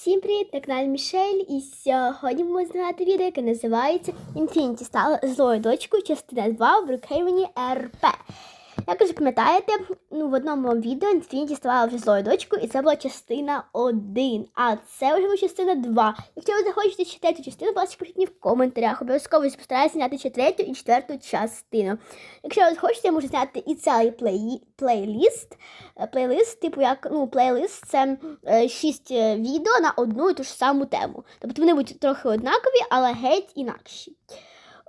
Всім привіт, на каналі Мішель. І сьогодні ми знімати відео, яке називається Інфініті стала злою дочкою, частина 2 в Брукхейвені РП. Як ви ж пам'ятаєте, ну, в одному відео Інфініті стала вже злою дочкою, і це була частина 1. А це вже була частина 2. Якщо ви захочете ще третю частину, будь ласка, пишіть мені в коментарях. Обов'язково постараюся зняти ще третю і четверту частину. Якщо ви захочете, я можу зняти і цілий плей... плейліст. Е, Плейлист, типу, як ну, плейлист це е, шість е, відео на одну і ту ж саму тему. Тобто вони будуть трохи однакові, але геть інакші.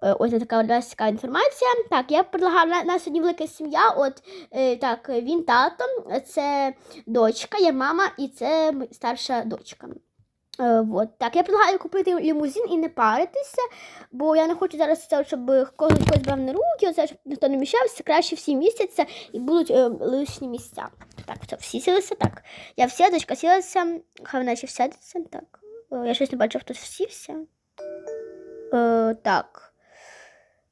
Е, Ось така цікава інформація. Так, я предлагаю на, сьогодні велика сім'я. От е, так, він тато, це дочка, є мама і це старша дочка. Е, вот. Так, я предлагаю купити лімузин і не паритися, бо я не хочу зараз це, щоб кожен хтось брав на руки, оце, щоб ніхто не мішався, краще всі містяться і будуть е, лишні місця. Так, все, всі сілися, так. Я вся, дочка сілася, хай вона ще сядеться, так. Я щось не бачив, хтось всівся. Е, так.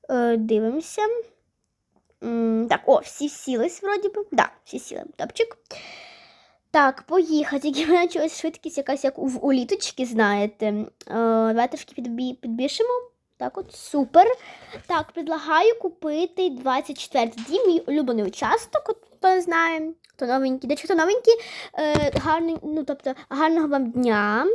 Е, дивимося. Так, о, всі сілись, вроді би. Да, всі сіли. Топчик. Так, поїхати. Тільки в мене швидкість якась як у, у літочки, знаєте. Е, давай трошки підбі, підбільшимо. Так от, супер. Так, предлагаю купити 24 дім, мій улюблений участок, от, хто не знає, хто новенький. Де хто новенький, е, гарний, ну, тобто, гарного вам дня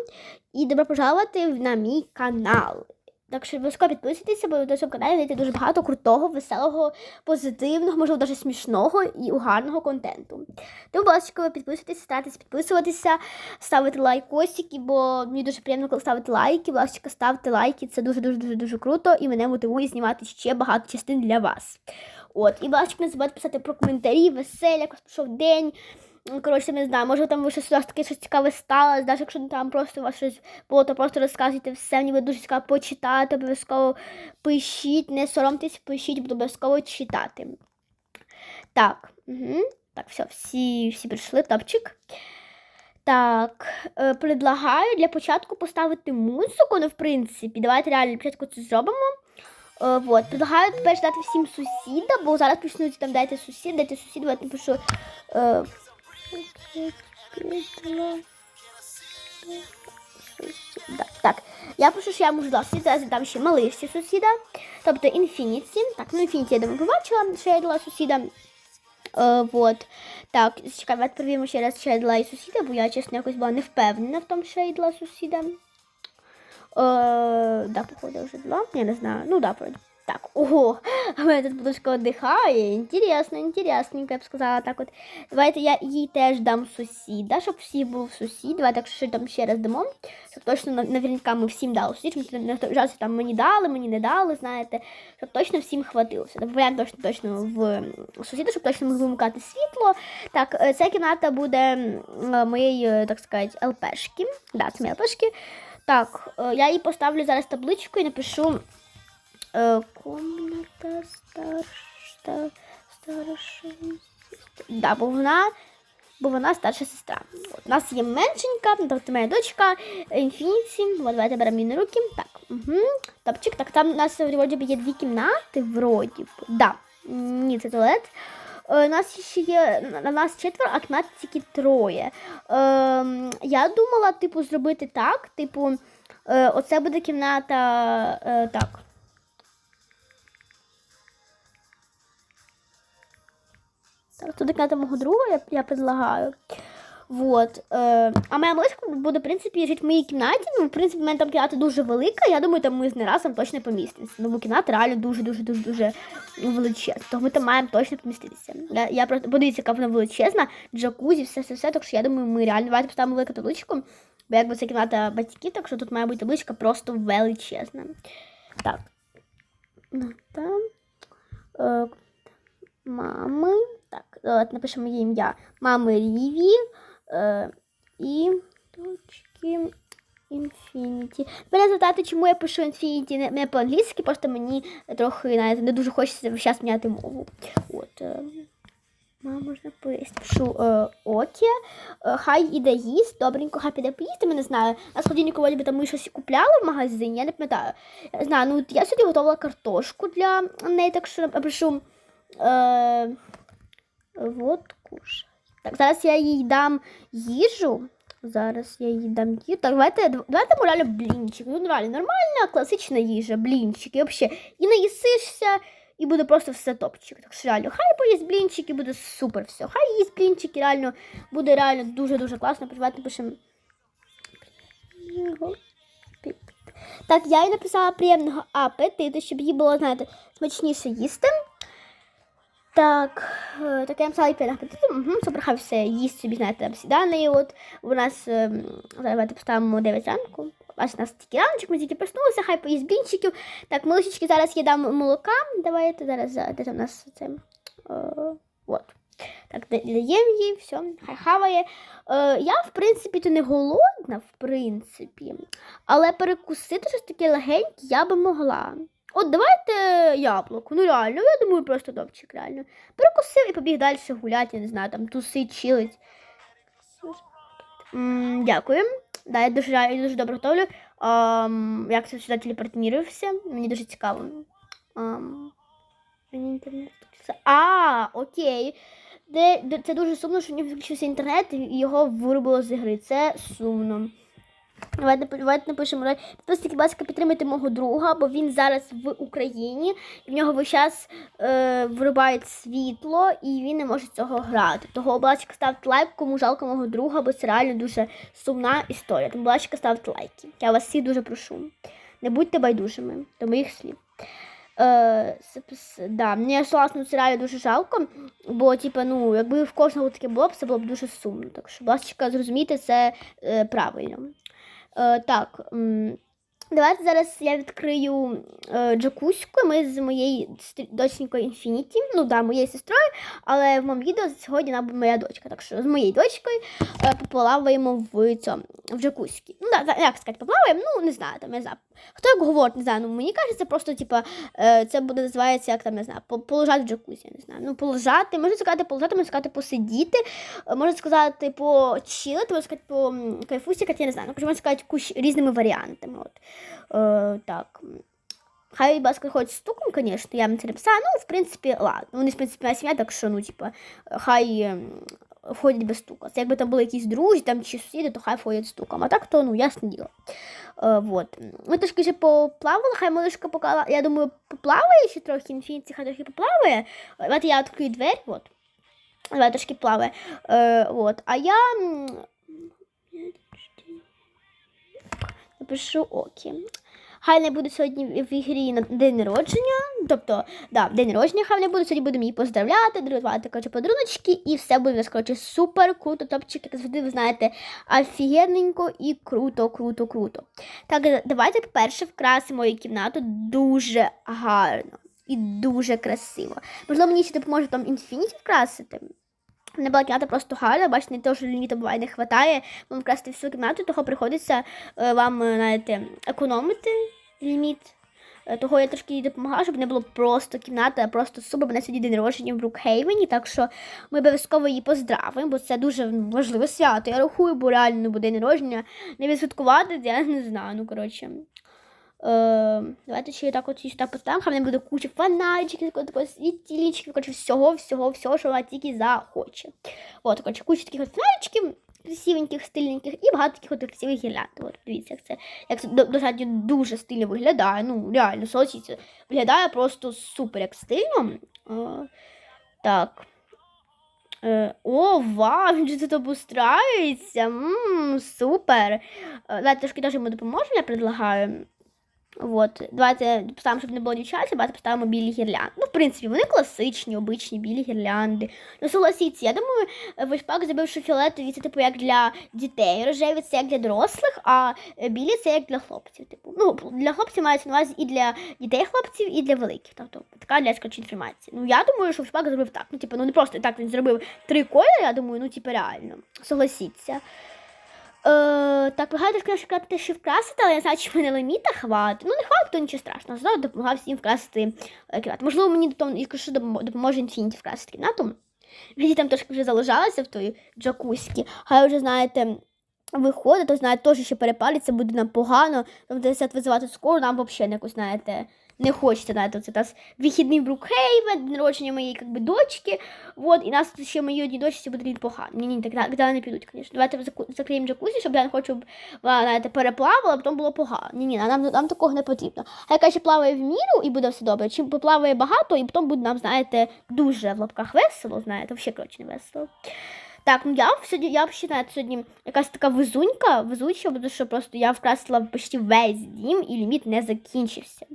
і добро пожалувати на мій канал. Так що обов'язково підписуйтеся, бо на цьому каналі знайти дуже багато крутого, веселого, позитивного, можливо, навіть смішного і гарного контенту. Тому, будь ласка, підписуйтесь, старайтесь підписуватися, ставити лайкосики, бо мені дуже приємно, коли ставити лайки. Будь ласка, ставте лайки, це дуже-дуже дуже круто і мене мотивує знімати ще багато частин для вас. От, і будь ласка, не забудьте писати про коментарі, веселі, як вас день. Ну, Коротше, не знаю, може там ви щось у вас таке щось цікаве сталося, навіть якщо там просто у вас щось було, то просто розказуйте все, мені буде дуже цікаво почитати, обов'язково пишіть, не соромтесь, пишіть, буду обов'язково читати. Так, угу. так, все, всі, всі прийшли, топчик. Так, е, предлагаю для початку поставити музику, ну, в принципі, давайте реально початку це зробимо. Е, вот. Предлагаю тепер дати всім сусіда, бо зараз почнуть там дайте сусід, дайте сусід, давайте напишу. Е, так, я пишу, що я можу дати зараз дам ще малишці сусіда, тобто інфініті. Так, ну інфініті я думаю, побачила, що я дала сусіда. Е, вот. Так, давайте перевіримо ще раз, що я дала і сусіда, бо я, чесно, якось була не впевнена в тому, що я дала сусіда. Е, да, походу, вже дала. Я не знаю. Ну, да, вроде. Так, ого, мене тут подушка віддихає. Інтересно, інтересненько, я б сказала так от. Давайте я їй теж дам сусіда, щоб всі був сусід. Давайте, так якщо там ще раз дамо, щоб точно наверняка ми всім дали сусід, щоб не жаль, там мені дали, мені не дали, знаєте, щоб точно всім хватилося. Добавляємо точно точно в сусіда, щоб точно могли вимикати світло. Так, е, ця кімната буде е, моєї, е, так сказати, ЛПшки. Да, це мої ЛПшки. Так, я їй поставлю зараз табличку і напишу. Е, комната старша, старша. Да, бо вона, бо вона старша сестра. От, у нас є меншенька, тобто моя дочка, інфініці. От, давайте беремо її на руки. Так, угу. Топчик, так, там у нас вроді є дві кімнати, вроді б. Да. Ні, це туалет. Е, У нас ще є на нас четверо, а кімнат тільки троє. Ем, я думала, типу, зробити так. Типу, е, оце буде кімната е, так. Тут кімната мого друга, я, я предлагаю. Вот. Е, а моя малишка буде, в принципі, жити в моїй кімнаті. Ну, в принципі, в мене там кімната дуже велика. Я думаю, там ми з неразом точно помістимося. Ну, бо кімната реально дуже-дуже-дуже-дуже величезна. Тому ми там маємо точно поміститися. Я, я просто подивіться, яка вона величезна, джакузі, все-все-все. Так що я думаю, ми реально давайте поставимо велику табличку. Бо якби це кімната батьків, так що тут має бути табличка просто величезна. Так. Ну. Е, мами. Так, давайте напишемо її ім'я. Мами Ріві е, і точки Infinity. Мене запитати, чому я пишу Infinity не, по-англійськи, просто мені трохи знаєте, не дуже хочеться час міняти мову. От. Е, Мама, можна поїсти. Пишу е, Окі. Е, хай іде їсть, добренько, хай піде поїсти, ми не знаю. На сходільнику вроді би там ми щось купляли в магазині, я не пам'ятаю. Я знаю, ну от я сьогодні готувала картошку для неї, так що я пишу. Е, Вот кушай. Так, зараз я їй дам їжу. Зараз я їй дам їжу. Так, давайте, давайте ми реально блінчик. Ну, реально, нормальна, класична їжа, блінчики. Взагалі, і наїсишся, і буде просто все топчик. Так що реально, хай поїсть блінчики, буде супер все. Хай їсть блінчики, реально, буде реально дуже-дуже класно. Давайте пишемо. Так, я їй написала приємного апетиту, щоб їй було, знаєте, смачніше їсти. Так, е, так я написала апетиту. Угу, все їсть собі, знаєте, там сідане. От у нас, ем, давайте поставимо 9 ранку. Аж у нас тільки раночок, ми тільки проснулися, хай поїсть блінчиків. Так, малышечки, зараз я дам молока. Давайте зараз, де у нас це? Е, от. Так, даємо їй, все, хай хаває. Е, я, в принципі, то не голодна, в принципі. Але перекусити щось таке легеньке я би могла. От давайте яблуко. Ну реально, я думаю, просто добчик, реально. Перекусив і побіг далі гуляти, я не знаю, там тусить, чилить. Дякую. Да, я дуже, я дуже добре готовлю. Ам, як це сюди телепортнірився? Мені дуже цікаво. Ам, мені інтернет включився. А, окей. Де, де, це дуже сумно, що в нього включився інтернет і його вирубило з ігри. Це сумно. Давайте, давайте напишемо. давай. Підписуйтесь, будь ласка, підтримайте мого друга, бо він зараз в Україні, і в нього весь час е, вирубає світло, і він не може цього грати. Того, будь ласка, ставте лайк, кому жалко мого друга, бо це реально дуже сумна історія. Тому, будь ласка, ставте лайки. Я вас всіх дуже прошу. Не будьте байдужими до моїх слів. Е, да, мені власне це реально дуже жалко, бо типа, ну, якби в кожного таке було б, це було б дуже сумно. Так що, будь ласка, зрозумійте це е, правильно. Е, так, давайте зараз я відкрию е, джакуську. Ми з моєю доченькою Інфініті, ну да, моєю сестрою, але в моєму відео сьогодні вона буде моя дочка. Так що з моєю дочкою е, поплаваємо в цьому в джакуські. Ну, да, як сказати, поплаваємо, ну не знаю, там я знаю. Хто як говорить, не знаю. Ну мені кажеться, просто типа е, це буде називається, як там не знаю, по- полежати в джакузі, я не знаю. Ну, полежати, можна сказати, полежати, можна сказати, посидіти, е, можна сказати, почилити, можна сказати, по кайфусікати, я не знаю. Ну, можна сказати, куч різними варіантами. От. Е, так. Хай баска з стуком, звісно, я вам це. Ну, в принципі, ладно. Вони, в принципі, моя сім'я, так що, ну, типа, хай ем, ходять без стука. Це якби там були якісь друзі там, чи сусіди, то хай ходять стуком. А так, то, ну, ясне діло. Е, вот. Ми трошки ще поплавали, хай малишка пока, я думаю, поплаває ще трохи, інфініці хай трохи поплаває. Давайте я відкрию двері, от. Давай трошки плаває. Е, от. А я напишу окі. Хай не буде сьогодні в ігрі на день народження. Тобто, да, день народження хай не буде. Сьогодні будемо її поздравляти, дарувати коротше, подаруночки, і все буде у супер круто. Топчик, як завжди, ви знаєте, офігенненько і круто, круто, круто. Так, давайте, по-перше, вкрасимо її кімнату дуже гарно і дуже красиво. Можливо, мені ще допоможе там інфініті вкрасити. Не була кімната просто гарна, бачите, не те, що ліміту буває не вистачає, вам вкрасти всю кімнату, того приходиться е, вам, е, знаєте, економити ліміт. Е, Того я трошки їй допомагала, щоб не було просто кімната, а просто супер. Мене сьогодні день народження в Брукхейвені, так що ми обов'язково її поздравимо, бо це дуже важливе свято. Я рахую, бо реально буде день народження. Не відсвяткувати, я не знаю. Ну, коротше. Е, давайте ще так от так поставимо, хай мене буде куча такого світильничків, коротше, всього, всього, всього, що вона тільки захоче. От, коротше, куча таких от красивеньких, стильненьких, і багато таких от красивих гірлянд. От, дивіться, як це, як це достатньо дуже стильно виглядає. Ну, реально, соціться. Виглядає просто супер як стильно. Е, так. Е, О, вау, він тут обустраюється. Супер. Е, Давайте трошки теж йому допоможемо, я предлагаю. От, давайте поставимо, щоб не було дівчат, давайте поставимо білі гірлянди. Ну, в принципі, вони класичні, обичні білі гірлянди. Ну, согласіться, я думаю, Вишпак зробив, що фіолетові це типу як для дітей, рожеві це як для дорослих, а білі це як для хлопців. Типу. Ну, для хлопців мається на увазі і для дітей хлопців, і для великих. Тобто така для інформації. Ну, я думаю, що Вишпак зробив так. Ну, типу, ну не просто так він зробив три кольори, я думаю, ну, типу, реально. Согласіться. Е, так, вигадую, конечно, те, що вкрасити, але я знаю, в мене ліміта хватить. Ну, не хватить, то нічого страшного. Знову допомагав всім вкрасити е, кімнату. Можливо, мені допом- якщо допоможе інфініті вкрасити кімнату. Мені там трошки вже залежалося в той джакузці, хай вже, знаєте, виходить, то знаєте, теж ще перепалиться, буде нам погано, там десь визивати скору, нам взагалі якось, знаєте, не хочеться, знаєте, це нас вихідний в Брукхейвен, день народження моєї как дочки, вот, і нас ще моїй одній дочці буде день погано. Ні, ні, так, так не підуть, звісно. Давайте закриємо джакузі, щоб я не хочу, щоб переплавала, а потім було погано. Ні, ні, нам, нам такого не потрібно. А яка ще плаває в міру і буде все добре, чим поплаває багато, і потім буде нам, знаєте, дуже в лапках весело, знаєте, взагалі, коротше, не весело. Так, ну я сьогодні, я вважаю, сьогодні якась така везунька, везуча, тому що просто я вкрасила почти весь дім і ліміт не закінчився.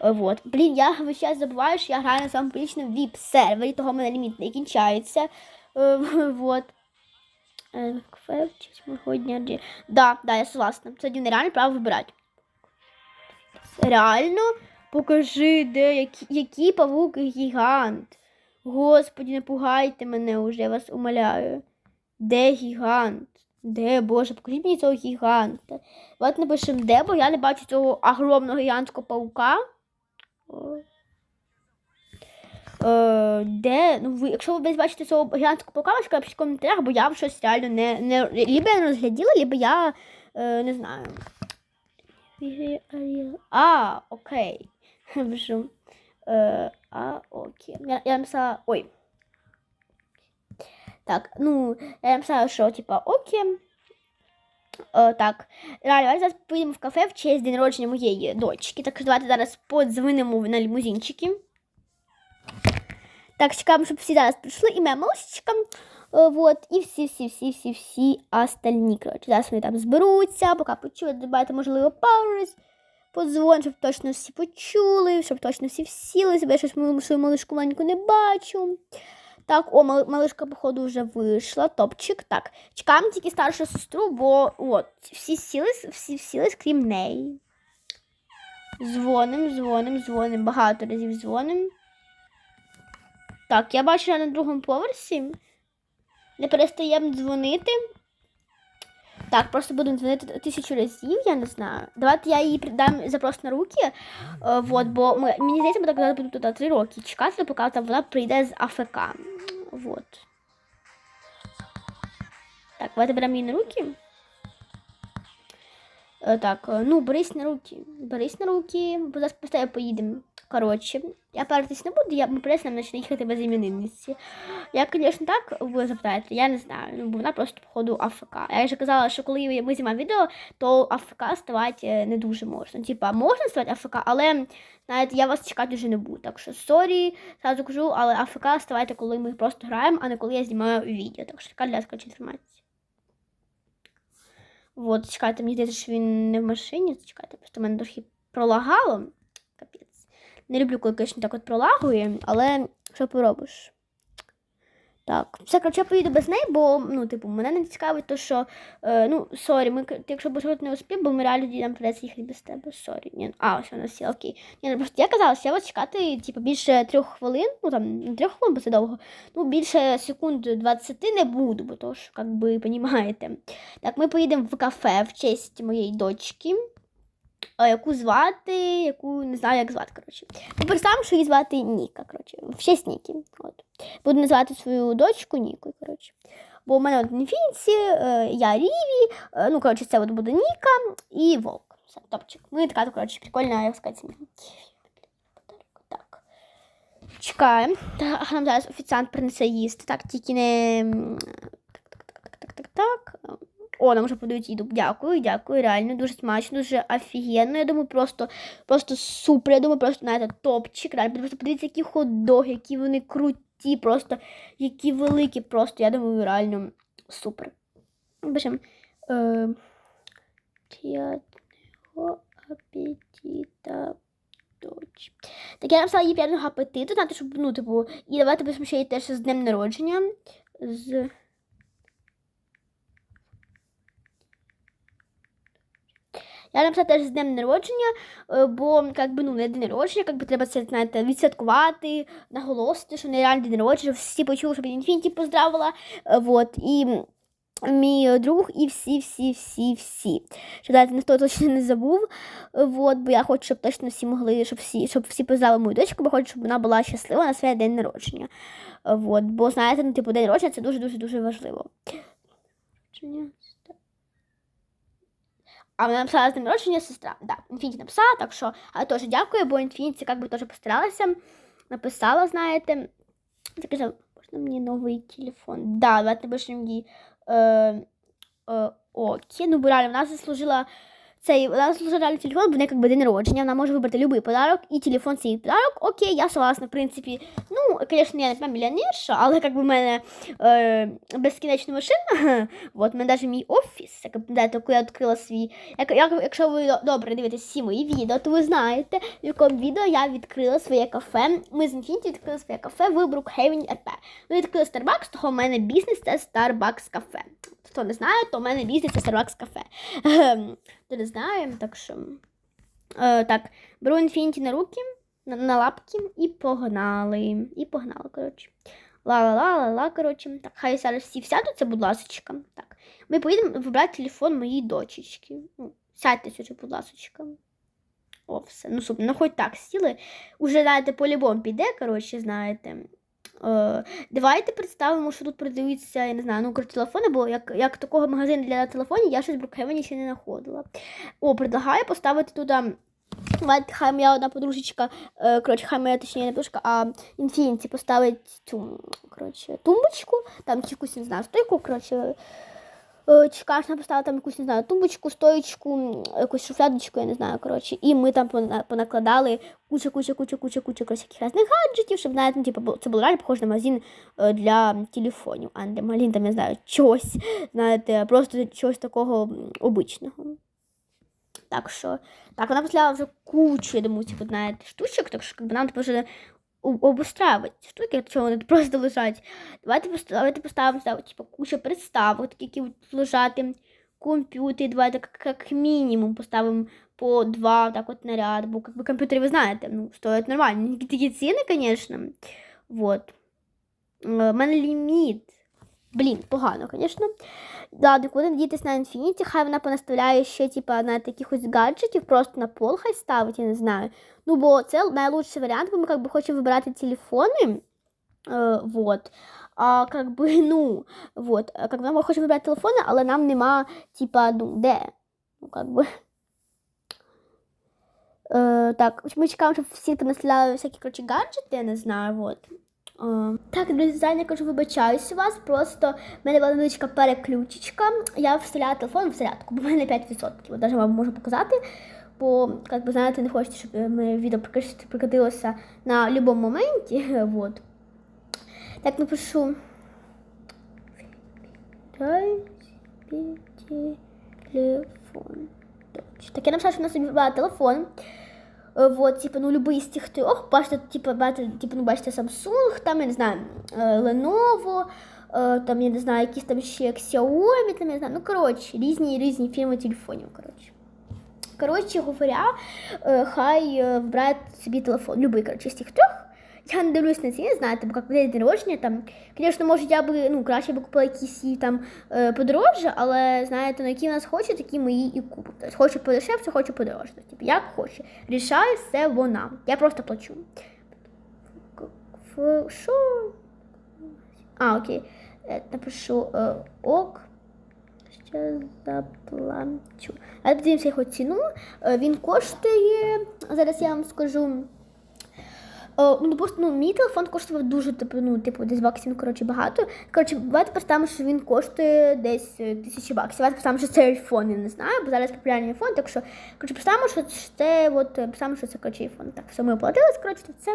Е, Вот. Блін, я весь забуваю, що я граю на своєму публічному віп-сервері, того в мене ліміт не кінчається. Е, Вот. Е. Да, да, я согласна. Сьогодні нереально право вибирати. Реально? Покажи, де, який, який павук гігант. Господи, не пугайте мене уже, я вас умоляю. Де гігант? Де, Боже, покажіть мені цього гіганта. От напишемо де, бо я не бачу цього огромного гігантського паука. Е, де? Ну, ви, якщо ви бачите цього гігантського паука, ви скажіть в коментарях, бо я б щось реально не, не либо я не розгляділа, либо я е, не знаю. А, окей. Вже. Е, а, окей. Я, я написала. Ой. Так, ну, я написала, що, типа, окей. Е, так, реально, давайте зараз поїдемо в кафе в честь день народження моєї дочки. Так що давайте зараз подзвонимо на лімузинчики. Так, чекаємо, щоб всі зараз прийшли, і малышечка. Е, Вот, і всі, всі, всі, всі, всі остальні. Коротше, зараз вони там зберуться, поки почують, давайте, можливо, пару раз подзвоню, щоб точно всі почули, щоб точно всі всілися, бо я щось свою малишку маленьку не бачу. Так, о, малишка, походу, вже вийшла. Топчик. Так, чекаємо тільки старшу сестру, бо от, всі сілись, всі сілись, крім неї. Дзвоним, дзвоним, дзвоним. Багато разів дзвоним. Так, я бачу на другому поверсі. Не перестаємо дзвонити. Так, просто будемо дзвонити тисячу разів, я не знаю. Давайте я їй дам запрос на руки. Е, вот, бо ми, мені здається, ми так зараз будемо туди три роки чекати, поки там вона прийде з АФК. Вот. Так, давайте беремо її на руки. Е, так, е, ну, берись на руки. Берись на руки, бо зараз просто поїдемо. Коротше, я паритись не буду, я нам почне їхати без іменинниці. Я, звісно, так ви запитаєте, я не знаю. Ну, бо вона просто, походу, АФК. Я вже казала, що коли ми знімаємо відео, то АФК ставати не дуже можна. Типа, можна ставати АФК, але навіть я вас чекати вже не буду. Так що сорі, зразу кажу, але АФК ставайте, коли ми просто граємо, а не коли я знімаю відео. Так що така для скачі інформації. Вот, чекайте, мені здається, що він не в машині. Чекайте, просто мене трохи пролагало. Не люблю, коли, звісно, так от пролагує, але що поробиш? Так, все, коротше, я поїду без неї, бо, ну, типу, мене не цікавить, то що, е, ну, сорі, ми, якщо будеш не успів, бо ми реально нам придеться їхати без тебе, сорі. Ні, а, ось вона сіла, окей. Ні, ну, просто я казала, що я вас чекати, типу, більше трьох хвилин, ну, там, не трьох хвилин, бо це довго, ну, більше секунд 20 не буду, бо то ж, як би, понімаєте. Так, ми поїдемо в кафе в честь моєї дочки. Яку звати, яку не знаю, як звати, коротше. Ну, представимо, що її звати Ніка, коротше, в честь Ніки. От. Буду називати свою дочку Нікою, коротше. Бо у мене от Нефінці, е, я Ріві, е, ну, коротше, це от буде Ніка і Волк. Все, топчик. Ну і така, коротше, прикольна, як сказати, сім'я. Так. Чекаємо. Нам зараз офіціант принесе їсти. Так, тільки не. Так, так, так, так, так, так, так. О, нам вже подають їду. Дякую, дякую. Реально дуже смачно, дуже офігенно. Я думаю, просто, просто супер. Я думаю, просто знаєте, топчик. Реально, просто подивіться, які хот-доги, які вони круті, просто які великі. Просто я думаю, реально супер. Пишемо. Е, приятного апетита. Так, я написала їй приятного апетиту, знаєте, щоб, ну, типу, і давайте пишемо ще їй теж з днем народження. З Я написала теж з днем народження, е, бо як би, ну, не день народження, як би, треба це знаєте, відсвяткувати, наголосити, що не реально день народження, щоб всі почули, щоб Інфініті поздравила. Е, Вот, і мій друг, і всі, всі, всі, всі. Щоб знаєте, ніхто точно не забув. Е, Вот, бо я хочу, щоб точно всі могли, щоб всі, щоб всі поздравили мою дочку, бо хочу, щоб вона була щаслива на свій день народження. Е, Вот, бо знаєте, ну, типу, день народження це дуже-дуже дуже важливо. А вона написала з днем народження сестра. Да, Інфініті написала, так що але теж дякую, бо Інфініті якби теж постаралася. Написала, знаєте. Сказав, можна мені новий телефон? Да, давайте напишемо їй. Е, е, окей, ну бо реально, вона заслужила цей, вона реально телефон, бо в неї як день народження, вона може вибрати будь-який подарок, і телефон її подарок. Окей, я согласна, в принципі. Ну, звісно, я не прям мільйонерша, але як би в мене е, безкінечна машина, от, мене навіть мій офіс, як би, коли я відкрила свій, як, як, якщо ви добре дивитесь всі мої відео, то ви знаєте, в якому відео я відкрила своє кафе. Ми з Infinity відкрили своє кафе в Брукхейвені РП. Ми відкрили Starbucks, того в мене бізнес це Starbucks кафе. Хто не знає, то в мене бізнес це Starbucks кафе. Не знає, так що. Е, так, беру Infinity на руки, на, на лапки і погнали. І погнали, коротше. Ла-ла-ла-ла-ла, коротше. Так, хай зараз всі всядуться, будь ласочка. Так. Ми поїдемо вибрати телефон моїй дочечки. Ну, сядьте сюди, будь ласочка. О, все. Ну, супер. Ну, хоч так сіли. Уже, знаєте, по-любому піде, коротше, знаєте. Е, давайте представимо, що тут продаються, я не знаю, ну, телефони, бо як, як такого магазину для телефонів я щось в Брукхевені ще не знаходила. О, предлагаю поставити туди. Давайте, хай моя одна подружечка, е, коротше, хай моя точніше не подружка, а інфінці поставить цю, коротше, тумбочку, там чи якусь, не знаю, стойку, коротше, е, чи поставила там якусь, не знаю, тумбочку, стоечку, м, якусь шуфлядочку, я не знаю, коротше, і ми там понакладали куча, куча, куча, куча, куча, коротше, яких різних гаджетів, щоб, знаєте, ну, типу, це було реально похоже на магазин е, для телефонів, а не для магазин, там, я знаю, чогось, знаєте, просто чогось такого обичного. Так що, так, вона поставила вже кучу, я думаю, типу, знаєте, штучок, так що бы, нам тепер вже обустраювати штуки, якщо вони просто лежать. Давайте, давайте поставимо сюди, типу, кучу приставок, такі, які будуть лежати, комп'ютер, давайте як, як мінімум поставимо по два так от на ряд, бо как бы, комп'ютери, ви знаєте, ну, стоять нормально. Такі ціни, звісно. Вот. Е, У мене ліміт. Блін, погано, звісно. Ладно, куди надіятись на Infinity, хай вона понаставляє ще, типа, на якихось гаджетів, просто на пол хай ставить, я не знаю. Ну, бо це найлучший варіант, бо ми как би хочемо вибирати телефони. Е, вот. А как бы, ну, вот, а, как бы ми хочемо вибрати телефони, але нам нема, типа, ну, де? Ну, как би. Е, так, ми чекаємо, щоб всі понаставляли всякі, коротше, гаджети, я не знаю, вот. Так, друзі, зараз я кажу, вибачаюсь у вас. Просто в мене була невеличка переключечка. Я вставляла телефон в зарядку, бо в мене 5%. От навіть вам можу показати. Бо, як ви знаєте, не хочете, щоб е, моє відео прикатилося на будь-якому моменті. Вот. Так, напишу. Телефон. Так, я написала, що вона собі вибрала телефон. Е, Вот, типу, ну, любий з цих трьох, бачите, типу, бачите, типу, ну, бачите, Samsung, там, я не знаю, е, Lenovo, е, там, я не знаю, якісь там ще Xiaomi, там, я не знаю, ну, коротше, різні, різні фірми телефонів, коротше. Коротше говоря, е, хай е, собі телефон, любий, коротше, з цих трьох. Я не дивлюсь на ціни, знаєте, бо як буде день народження, там, звісно, може, я би, ну, краще би купила якісь там е, подорожче, але, знаєте, ну, які нас хоче, такі ми її і купимо. Тобто, хочу подешевше, хочу подорожче. Типу, як хоче. Рішає все вона. Я просто плачу. Що? А, окей. Е, Напишу е, ок. Ще заплачу. А подивимося його ціну. Він коштує. Зараз я вам скажу. О, ну, просто, ну, мій телефон коштував дуже, типу, ну, типу, десь баксів, ну, коротше, багато. Коротше, давайте представимо, що він коштує десь е, тисячі баксів. Давайте представимо, що це айфон, я не знаю, бо зараз популярний айфон, так що, коротше, представимо, що це, от, представимо, що це, коротше, айфон. Так, все, ми оплатили, коротше, це.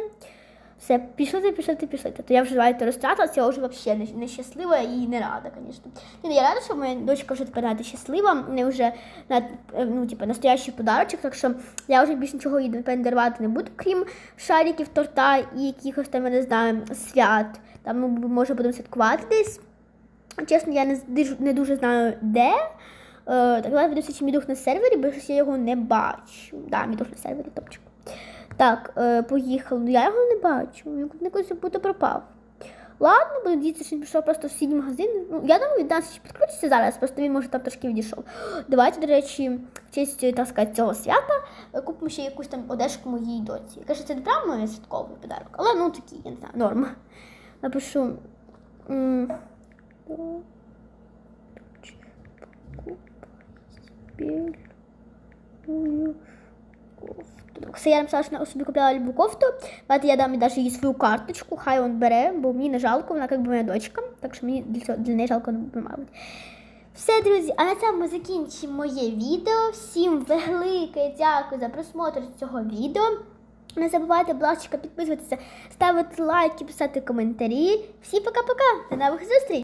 Все, пішли, ти, пішли, ти, пішли. То я вже давайте розтратилася, я вже взагалі не, не щаслива і не рада, звісно. Ні, я рада, що моя дочка вже тепер знаєте, щаслива, не вже на, ну, типу, настоящий подарочок, так що я вже більш нічого їй дарувати не буду, крім шариків, торта і якихось там, я не знаю, свят. Там ми, може, будемо святкувати десь. Чесно, я не, не дуже знаю, де. Е, так, давай подивимося, чи мій дух на сервері, бо щось я його не бачу. Да, мій дух на сервері, топчик. Так, е, поїхали. Ну, Я його не бачу. Він якось будто пропав. Ладно, буду надіятися, що він пішов просто в сусідній магазин. Ну, я думаю, від нас ще підключиться зараз, просто він може там трошки відійшов. Давайте, до речі, в честь так сказати, цього свята е, купимо ще якусь там одежку моїй доці. Я Каже, це не прямо святковий подарок, але ну такий, я не знаю, норма. Напишу. м, кофту. Все я написала, що собі купила любу кофту. Давайте я дам їй навіть їй свою карточку, хай он бере, бо мені не жалко, вона як би моя дочка, так що мені для, цього, для неї жалко не мабуть. Все, друзі, а на цьому закінчимо моє відео. Всім велике дякую за просмотр цього відео. Не забувайте, будь ласка, підписуватися, ставити лайки, писати коментарі. Всім пока-пока! До нових зустріч!